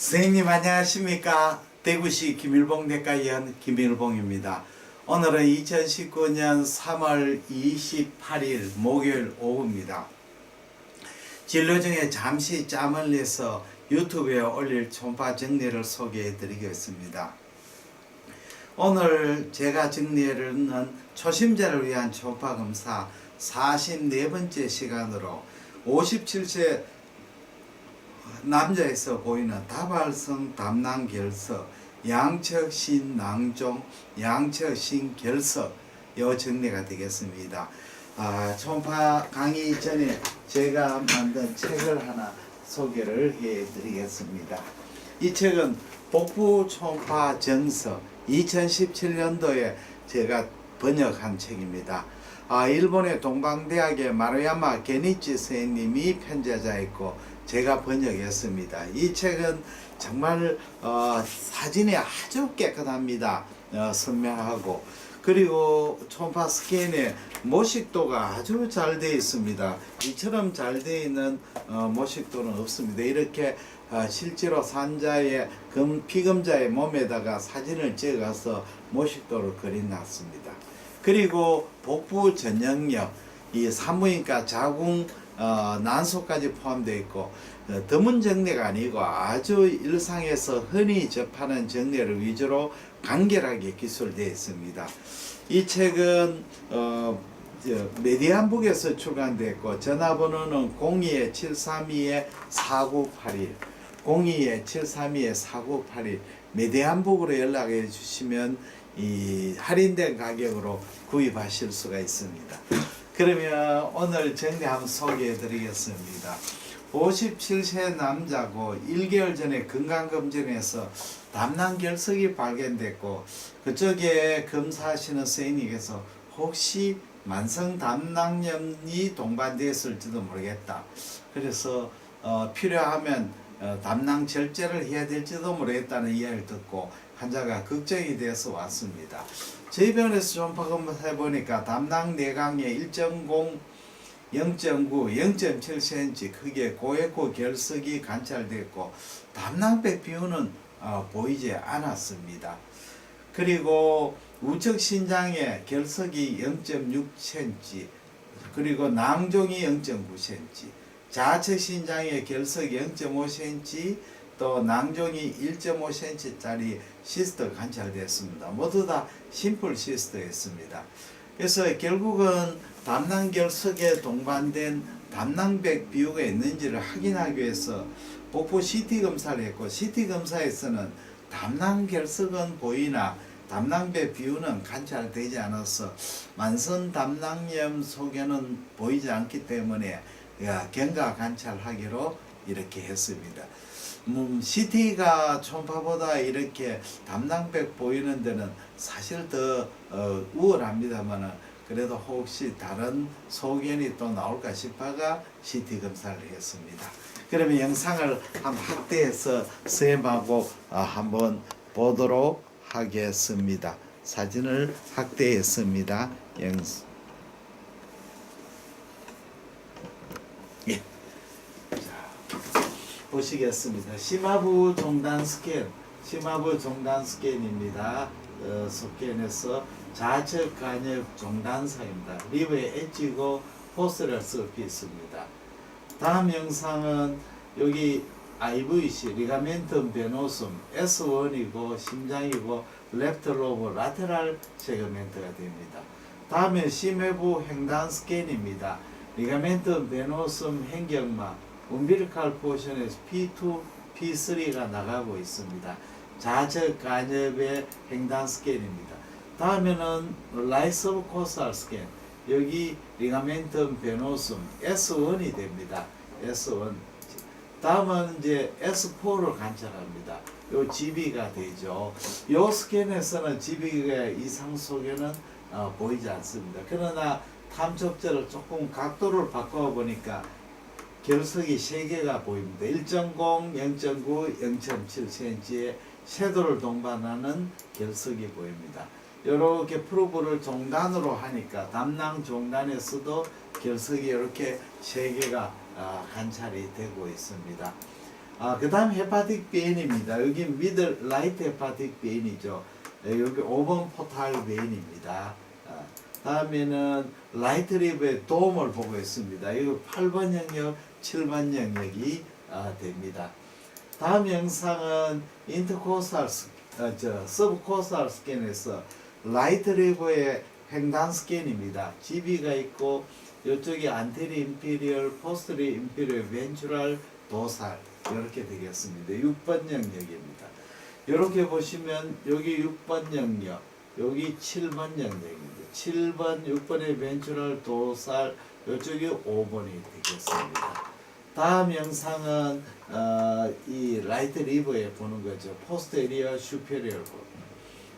선생님 안녕하십니까? 대구시 김일봉 내과 의원 김일봉입니다. 오늘은 2019년 3월 28일 목요일 오후입니다. 진료 중에 잠시 짬을 내서 유튜브에 올릴 총파 정리를 소개해 드리겠습니다. 오늘 제가 정리하는 초심자를 위한 초파 검사 44번째 시간으로 57세 남자에서 보이는 다발성 담낭 결석, 양척신 낭종, 양척신 결석 요 정리가 되겠습니다. 아, 총파 강의 전에 제가 만든 책을 하나 소개를 해드리겠습니다. 이 책은 복부 총파 정서 2017년도에 제가 번역한 책입니다. 아, 일본의 동방대학의 마루야마 게니치 선생님이 편제자였고 제가 번역했습니다. 이 책은 정말 어, 사진이 아주 깨끗합니다. 어, 선명하고 그리고 초음파 스캔에 모식도가 아주 잘 되어 있습니다. 이처럼 잘 되어 있는 어, 모식도는 없습니다. 이렇게 어, 실제로 산자의 금, 피금자의 몸에다가 사진을 찍어서 모식도를 그려놨습니다. 그리고 복부 전형력, 이 산부인과 자궁 어, 난소까지 포함되어 있고 어, 드문 정례가 아니고 아주 일상에서 흔히 접하는 정례를 위주로 간결하게 기술되어 있습니다. 이 책은 어, 저, 메디안북에서 출간됐고 전화번호는 02-732-4981 02-732-4981 메디안북으로 연락해 주시면 이 할인된 가격으로 구입하실 수가 있습니다. 그러면 오늘 정리 한번 소개해 드리겠습니다. 57세 남자고 1개월 전에 건강검진에서 담낭결석이 발견됐고 그쪽에 검사하시는 선생님께서 혹시 만성 담낭염이 동반되었을지도 모르겠다. 그래서 어, 필요하면 어, 담낭 절제를 해야 될지도 모르겠다는 이야기를 듣고 환자가 걱정이 돼서 왔습니다. 저희 병원에서 좀파 검사 해보니까 담낭 내강의 1.0 0.9, 0.7cm 크기의 고에코 결석이 관찰됐고 담낭백 비율은 어, 보이지 않았습니다. 그리고 우측 신장의 결석이 0.6cm, 그리고 낭종이 0.9cm, 좌측 신장의 결석이 0.5cm, 또 낭종이 1.5cm짜리 시스트 관찰됐습니다. 모두 다 심플 시스트였습니다. 그래서 결국은 담낭결석에 동반된 담낭백 비유가 있는지를 확인하기 위해서 복부 CT 검사를 했고 CT 검사에서는 담낭결석은 보이나 담낭백 비유는 관찰되지 않아서 만성 담낭염 속에는 보이지 않기 때문에 경과 관찰하기로 이렇게 했습니다. 음, CT가 초음파보다 이렇게 담낭백 보이는 데는 사실 더 어, 우월합니다만은 그래도 혹시 다른 소견이 또 나올까 싶어가 CT 검사를 했습니다. 그러면 영상을 한번 확대해서 쌤하고 어, 한번 보도록 하겠습니다. 사진을 확대했습니다. 영 예. 보시겠습니다. 심화부 종단 스캔, 심화부 종단 스캔입니다. 어, 스캔에서 좌측 간엽 종단사입니다. 리브에 엣지고 섞여 있습니다. 다음 영상은 여기 IVC, 리가멘텀 베노숨, S1이고 심장이고 레프트 로브 라테랄 세그멘트가 됩니다. 다음에 심해부 횡단 스캔입니다. 리가멘텀 베노숨 행경막, umbilical 포션에서 P2, P3가 나가고 있습니다. 좌측 간엽의 횡단 스캔입니다. 다음에는 라이스 오브 코스알 스캔 여기 리가멘텀 베노숨 S1이 됩니다. S1 다음은 이제 S4를 관찰합니다. 요 GB가 되죠. 요 스캔에서는 GB가 이상 속에는 어, 보이지 않습니다. 그러나 탐촉제를 조금 각도를 바꿔 보니까 결석이 세 개가 보입니다. 1.0, 0.9, 0.7cm의 섀도를 동반하는 결석이 보입니다. 이렇게 프로브를 종단으로 하니까 담낭 종단에서도 결석이 이렇게 세 개가 아, 관찰이 되고 있습니다. 아, 그 다음 헤파틱 베인입니다. 여기 미들 라이트 헤파틱 베인이죠. 예, 여기 5번 포탈 베인입니다. 아, 다음에는 라이트 리브의 도움을 보고 있습니다. 이거 8번 영역, 7번 영역이 아, 됩니다. 다음 영상은 인터코스탈 스, 어, 저 서브코스탈 스캔에서 라이트 리브의 횡단 스캔입니다. GB가 있고 이쪽이 안테리 임피리얼, 포스트리 임피리얼, 벤츄랄, 도살 이렇게 되겠습니다. 6번 영역입니다. 이렇게 보시면 여기 6번 영역, 여기 7번 영역입니다. 7번, 6번의 벤츄럴 도살, 이쪽이 5번이 되겠습니다. 다음 영상은 어, 이 라이트 리버에 보는 거죠. 포스트 에리어 슈페리얼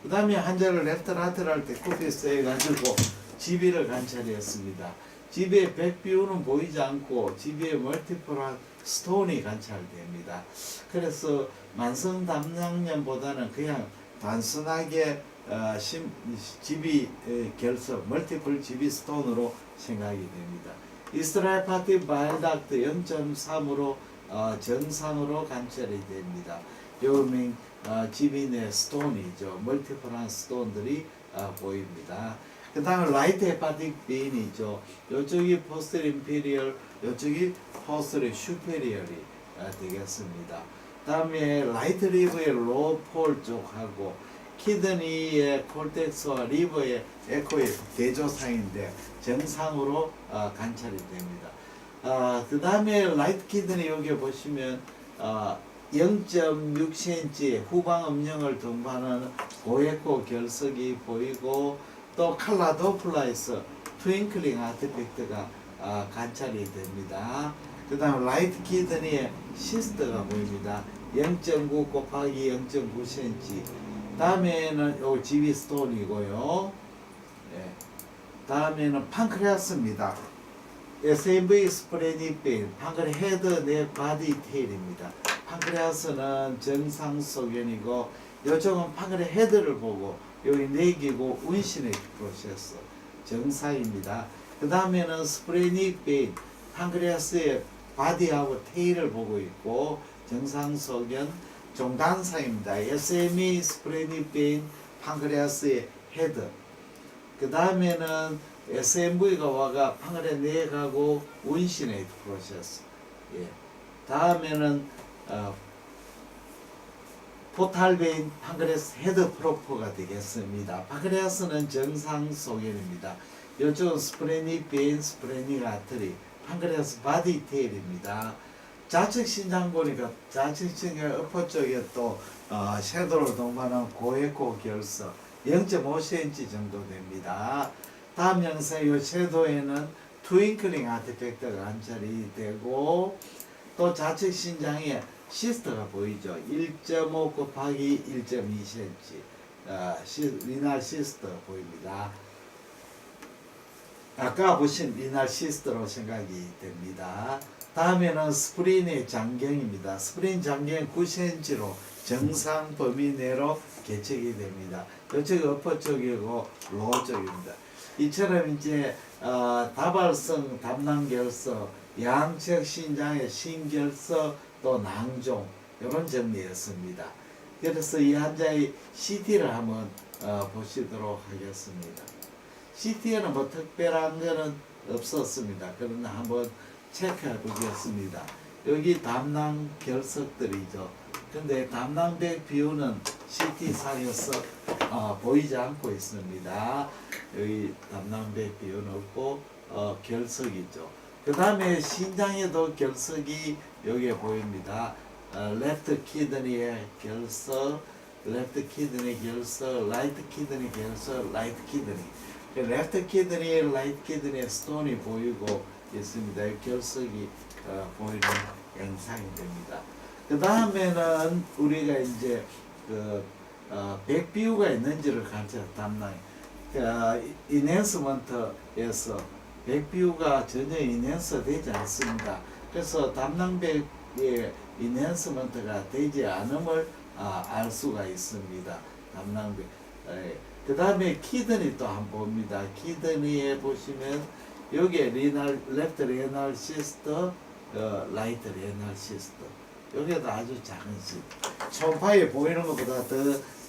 그 다음에 한자를 레프트 라테랄 때 코피스 해가지고 GB를 관찰했습니다. GB의 백뷰는 보이지 않고 GB의 멀티플한 스톤이 관찰됩니다. 그래서 만성 담낭염보다는 그냥 단순하게 어, 심, 에, 결석, 멀티플 GB 스톤으로 생각이 됩니다. 이스트라이파티 바일닥트 0.3으로 어, 정상으로 관찰이 됩니다. 요명 어, 내 스톤이죠. 멀티플한 스톤들이 어, 보입니다. 그 다음에 라이트 헤파틱 베인이죠. 요쪽이 포스트 임페리얼, 요쪽이 포스트 슈페리얼이 어, 되겠습니다. 다음에 라이트 리브의 로폴 쪽하고 키드니의 콜텍스와 리버의 에코의 대조상인데 정상으로 어, 관찰이 됩니다. 어, 그 다음에 라이트 키드니 여기 보시면 어, 0.6cm 후방 음영을 동반하는 고에코 결석이 보이고 또 칼라 도플라에서 트윙클링 아티팩트가 아, 관찰이 됩니다. 그 다음 라이트 키드니에 시스트가 보입니다. 0.9 곱하기 0.9cm. 다음에는 요 지비 스톤이고요. 예. 다음에는 판크레아스입니다. SAV 스프레니페인, 판크레 헤드 내 바디 테일입니다. 판크레아스는 정상 소견이고 요쪽은 판크레 헤드를 보고 여기 내기고 운신의 프로세스 정상입니다. 그 다음에는 스프레닉 베인 판크레아스의 바디하고 테일을 보고 있고 정상 소견 종단상입니다. SME 스프레닉 베인 판크레아스의 헤드 그 다음에는 SMV가 와가 판크레 내가고 운신의 프로세스 예. 다음에는 어, 포탈베인 판크레스 헤드 프로포가 되겠습니다. 판크레아스는 정상 소견입니다. 이쪽은 스프레닉 베인, 스프레닉 아트리, 판크레아스 바디 테일입니다. 좌측 신장 보니까 좌측 신장 어퍼 쪽에 또 어, 섀도를 동반한 고에코 결석 0.5cm 정도 됩니다. 다음 영상 이 섀도에는 트윙클링 아티팩트가 관찰이 되고 또 좌측 신장에 시스터가 보이죠. 1.5 곱하기 1.2cm 어, 시, 리날 시스터 보입니다. 아까 보신 리날 시스터로 생각이 됩니다. 다음에는 스프린의 장경입니다. 스프린 장경 9cm로 정상 범위 내로 개척이 됩니다. 이쪽이 어퍼 쪽이고 로우 쪽입니다. 이처럼 이제 어, 다발성 담낭결석, 양측 신장의 신결석, 또 낭종 이런 정리였습니다. 그래서 이 환자의 CT를 한번 어, 보시도록 하겠습니다. CT에는 뭐 특별한 거는 없었습니다. 그러나 한번 체크해 보겠습니다. 여기 담낭 결석들이죠. 근데 담낭백 비율은 CT 상에서 어, 보이지 않고 있습니다. 여기 담낭백 비율은 없고 어, 결석이죠. 그 다음에 신장에도 결석이 여기에 보입니다. 어, 레프트 키드니의 결석, 레프트 키드니 결석, 라이트 키드니 결석, 라이트 키드니. 레프트 키드니, 라이트 키드니의 스톤이 보이고 있습니다. 이 결석이 어, 보이는 영상이 됩니다. 그 다음에는 우리가 이제 그 어, 백비유가 있는지를 관찰 담당. 그 인핸스먼트에서 백비유가 전혀 인핸스 되지 않습니다. 그래서 담낭백의 인핸스먼트가 되지 않음을 아, 알 수가 있습니다. 담낭백. 그 다음에 키드니 또 한번 봅니다. 키드니에 보시면 여기에 리날, 레프트 레날 시스터, 어, 라이트 레날 시스터. 여기도 아주 작은 시 초음파에 보이는 것보다 더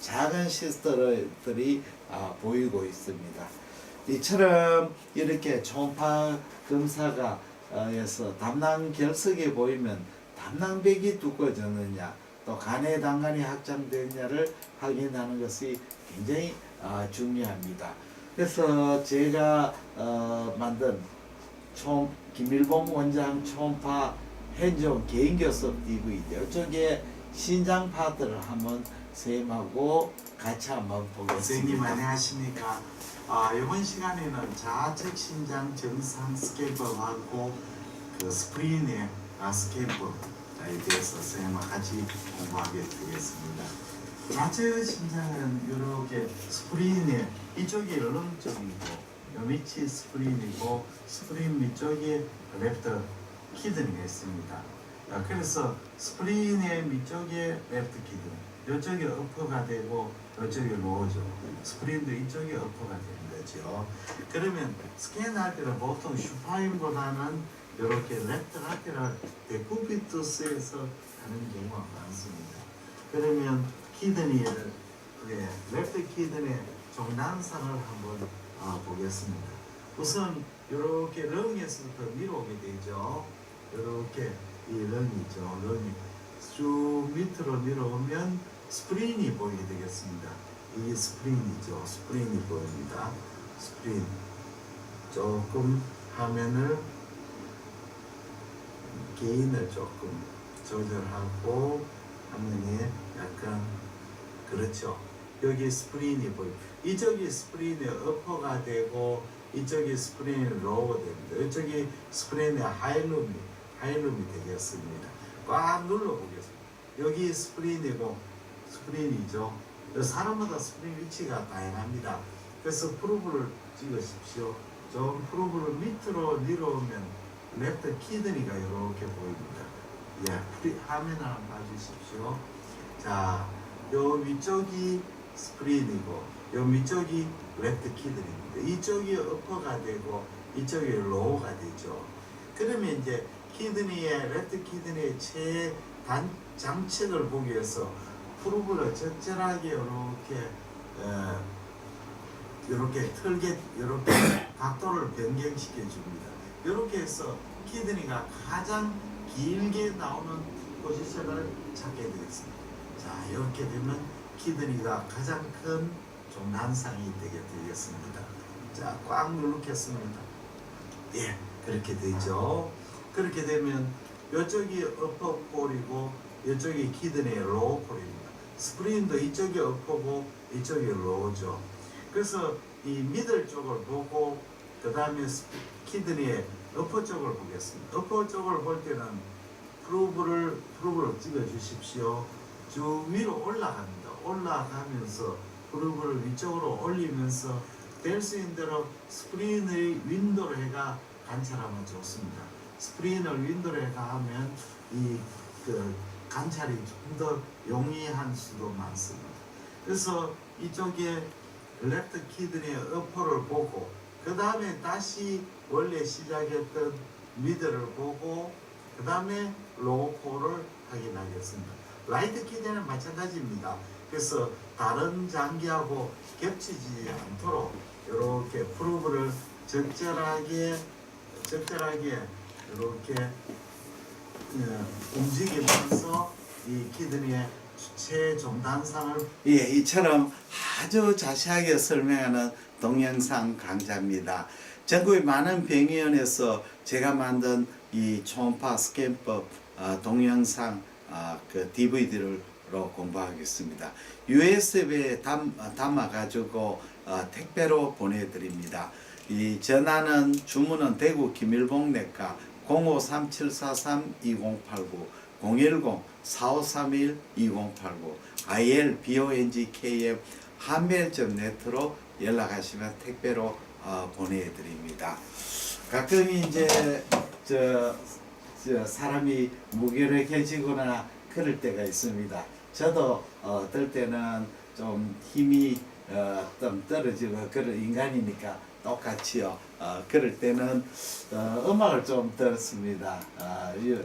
작은 시스터들이 아, 보이고 있습니다. 이처럼 이렇게 초음파 검사가 어, 에서 담낭 결석이 보이면 담낭백이 두꺼워졌느냐 또 간의 당간이 확장됐냐를 확인하는 것이 굉장히 아, 중요합니다. 그래서 제가 어, 만든 총 김일봉 원장 초음파 핸즈온 개인 교섭 DVD 이쪽에 신장 파트를 한번 쌤하고 같이 한번 선생님 보겠습니다. 안녕하십니까. 아, 이번 시간에는 좌측 신장 정상 스케이프하고 그 스프린의 아, 스케이프에 대해서 선생님과 같이 공부하게 되겠습니다. 좌측 신장은 이렇게 스프린의 이쪽이 런 쪽이고 요 밑이 스프린이고 스프린 밑쪽에 랩터 키드니가 있습니다. 아, 그래서 스프린의 밑쪽에 랩터 키드니 이쪽이 어퍼가 되고 이쪽이 로우죠. 스프린도 이쪽이 어퍼가 되는 거죠. 그러면 스캔할 때는 보통 슈파인보다는 이렇게 랩터 라테랄 데쿠비투스에서 하는 경우가 많습니다. 그러면 키드니를 예, 랩터 키드니 종단상을 한번 아, 보겠습니다. 우선 이렇게 렁에서부터 밀어오게 되죠. 이렇게 이 렁이죠. 렁이 쭉 밑으로 밀어오면 스프린이 보이게 되겠습니다. 이게 스프린이죠. 스프린이 보입니다. 스프린 조금 화면을 게인을 조금 조절하고 화면이 약간 그렇죠. 여기 스프린이 보이. 이쪽이 스프린의 어퍼가 되고 이쪽이 스프린의 로우가 됩니다. 이쪽이 스프린의 하이룸이 하이룸이 되겠습니다. 꽉 눌러 보겠습니다. 여기 스프린이고 스프린이죠. 사람마다 스프린 위치가 다양합니다. 그래서 프로브를 찍으십시오. 좀 프로브를 밑으로 내려오면 랩터 키드니가 이렇게 보입니다. 예, 프리- 화면 한번 봐주십시오. 자, 요 위쪽이 스프린이고 요 밑쪽이 랩트 키드입니다. 이쪽이 어퍼가 되고 이쪽이 로우가 되죠. 그러면 이제 키드니의 랩트 키드니의 최단 장책을 보기 위해서 프로브를 적절하게 이렇게 어, 이렇게 틀게 이렇게 각도를 변경시켜 줍니다. 이렇게 해서 키드니가 가장 길게 나오는 포지션을 찾게 되겠습니다. 자 이렇게 되면 키드니가 가장 큰 종난상이 되게 되겠습니다. 자, 꽉 누르겠습니다. 예, 그렇게 되죠. 그렇게 되면 이쪽이 어퍼폴이고 이쪽이 키드니의 로우폴입니다. 스프린도 이쪽이 어퍼고 이쪽이 로우죠. 그래서 이 미들 쪽을 보고 그 다음에 키드니의 어퍼 쪽을 보겠습니다. 어퍼 쪽을 볼 때는 프로브를 프로브를 찍어 주십시오. 쭉 위로 올라갑니다. 올라가면서 프로브를 위쪽으로 올리면서 될 수 있는 대로 스프린의 윈도로 해가 관찰하면 좋습니다. 스프린을 윈도로 해가 하면 이그 관찰이 좀 더 용이한 수도 많습니다. 그래서 이쪽에 랩트 키드니의 어퍼를 보고 그 다음에 다시 원래 시작했던 미드를 보고 그 다음에 로우포를 확인하겠습니다. 라이트 키드는 마찬가지입니다. 그래서 다른 장기하고 겹치지 않도록 이렇게 프로브를 적절하게 적절하게 이렇게 어, 움직이면서 이 키드니의 최종단상을 예, 이처럼 아주 자세하게 설명하는 동영상 강좌입니다. 전국의 많은 병의원에서 제가 만든 이 초음파 스캔법 어, 동영상 어, 그 DVD를 로 공부하겠습니다. USB에 담, 담아 가지고 어, 택배로 보내드립니다. 이 전화는 주문은 대구 김일봉 내과 0537432089 010-4531-2089 IL BONG KF 한멜점 네트로 연락하시면 택배로 어, 보내드립니다. 가끔 이제 저, 저 사람이 무기력해지거나 그럴 때가 있습니다. 저도 어, 어떨 때는 좀 힘이 어, 좀 떨어지고 그런 인간이니까 똑같이요. 어, 그럴 때는 어, 음악을 좀 들었습니다. 아, 이-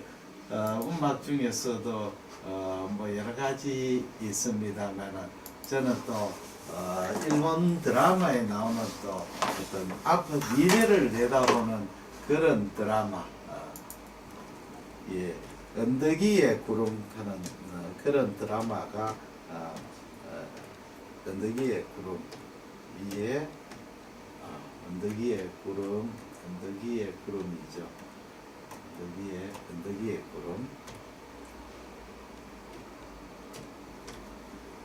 어, 음악 중에서도 어, 뭐 여러 가지 있습니다만은 저는 또 어, 일본 드라마에 나오는 또 어떤 앞의 미래를 내다보는 그런 드라마 어, 예 언덕이의 구름 하는 어, 그런 드라마가 어, 어, 언덕이의 구름 위에 어, 언덕이의 구름 언덕이의 구름이죠 언덕이의 언덕이의 구름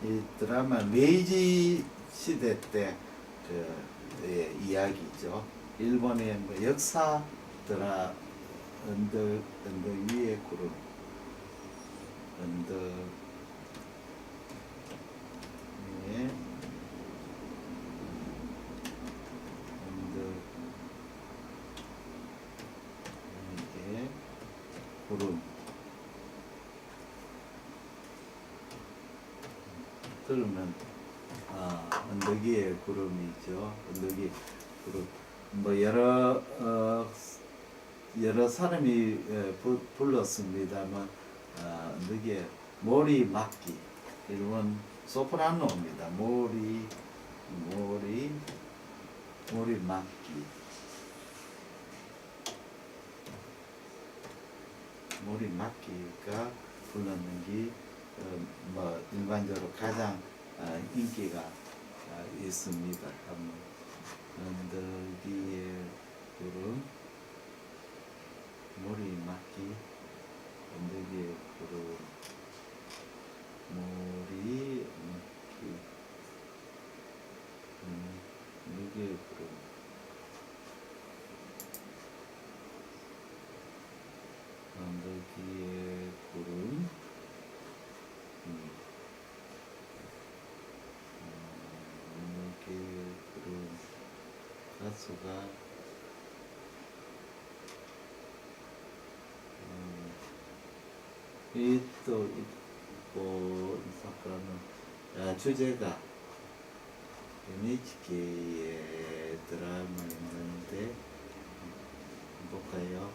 이 드라마 메이지 시대 때 그, 예, 이야기죠. 일본의 뭐 역사 드라 언덕 언덕 위의 구름 언덕 위에 언덕 위에 구름 들으면 아, 언덕 위에 구름이죠. 언덕 위 구름. 뭐 여러 어, 여러 사람이 예, 부, 불렀습니다만 아, 언덕 위에 모리 막기 일본 소프라노입니다. 모리 모리 모리 막기 모리 막기가 불렀는 게 어, 뭐 일반적으로 가장 어, 인기가 어, 있습니다. 한번 언덕이의 구름 머리 막기 언덕이의 구름 머리 음, 언덕이의 구 이또 있고 이 사건은 아, 주제가 NHK의 드라마 있는데 음, 볼까요?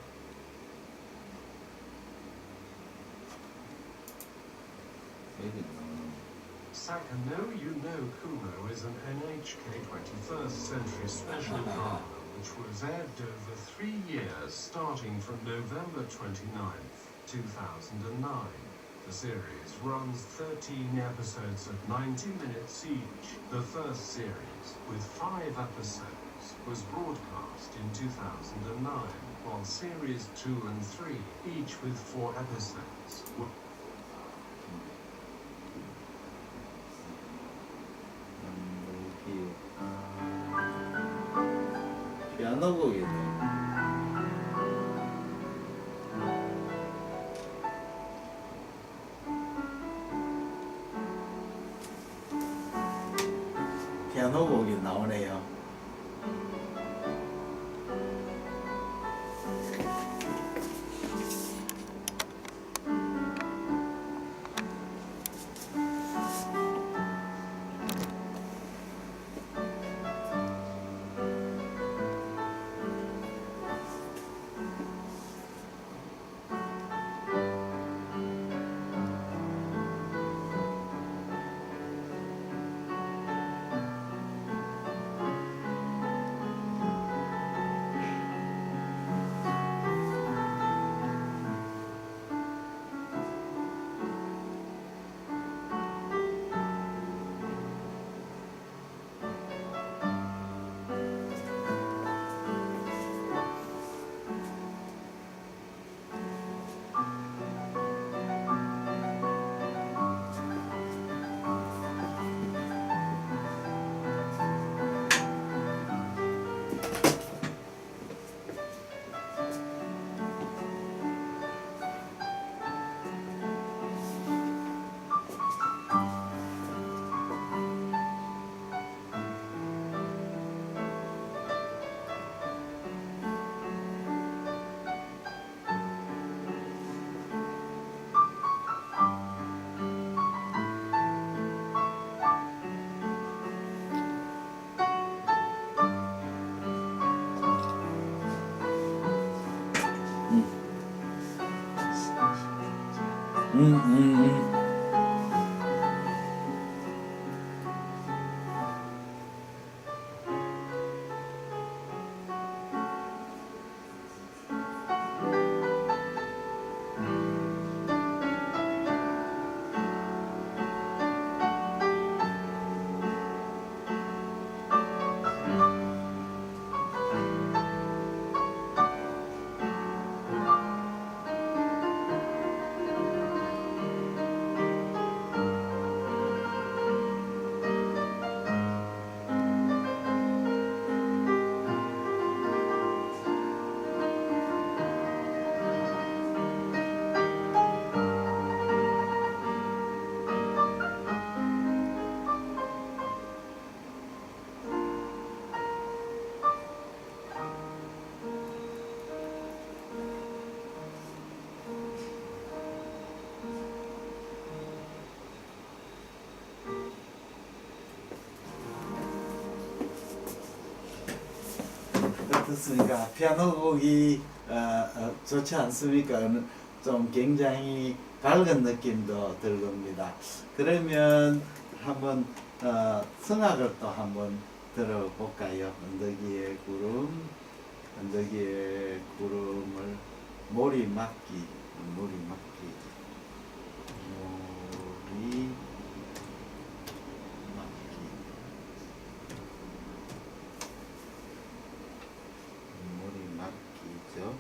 여기 나오는 Sakano You Know Kumo is an NHK 21st Century special drama which was aired over three years starting from November 29th, 2009. The series runs 13 episodes of 90 minutes each. The first series, with five episodes, was broadcast in 2009, while series 2 and 3, each with four episodes, were 여 어떻습니까? 피아노 곡이 어, 어, 좋지 않습니까? 좀 굉장히 밝은 느낌도 들 겁니다. 그러면 한번 어, 성악을 또 한번 들어볼까요? 언덕이의 구름, 언덕이의 구름을 몰이 막기, 몰이 막기, 몰이 막기. 물이 막히죠.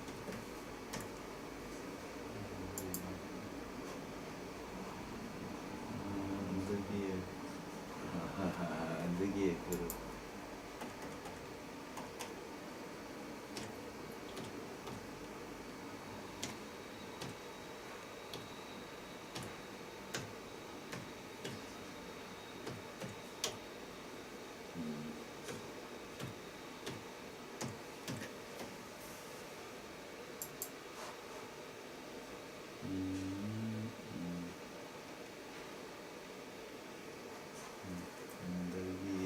언덕이에 언덕이에 그릇. 음. 음, 음. 음, 언덕 위에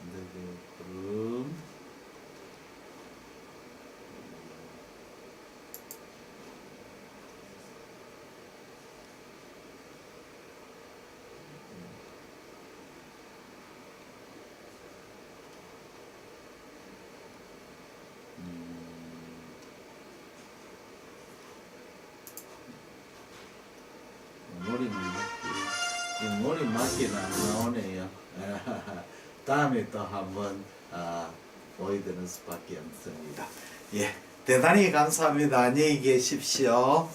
언덕의 구름 머리 맞기는 안 나오네요. 다음에 또 한번 아, 보여드릴 수밖에 없습니다. 예, 대단히 감사합니다. 안녕히 계십시오.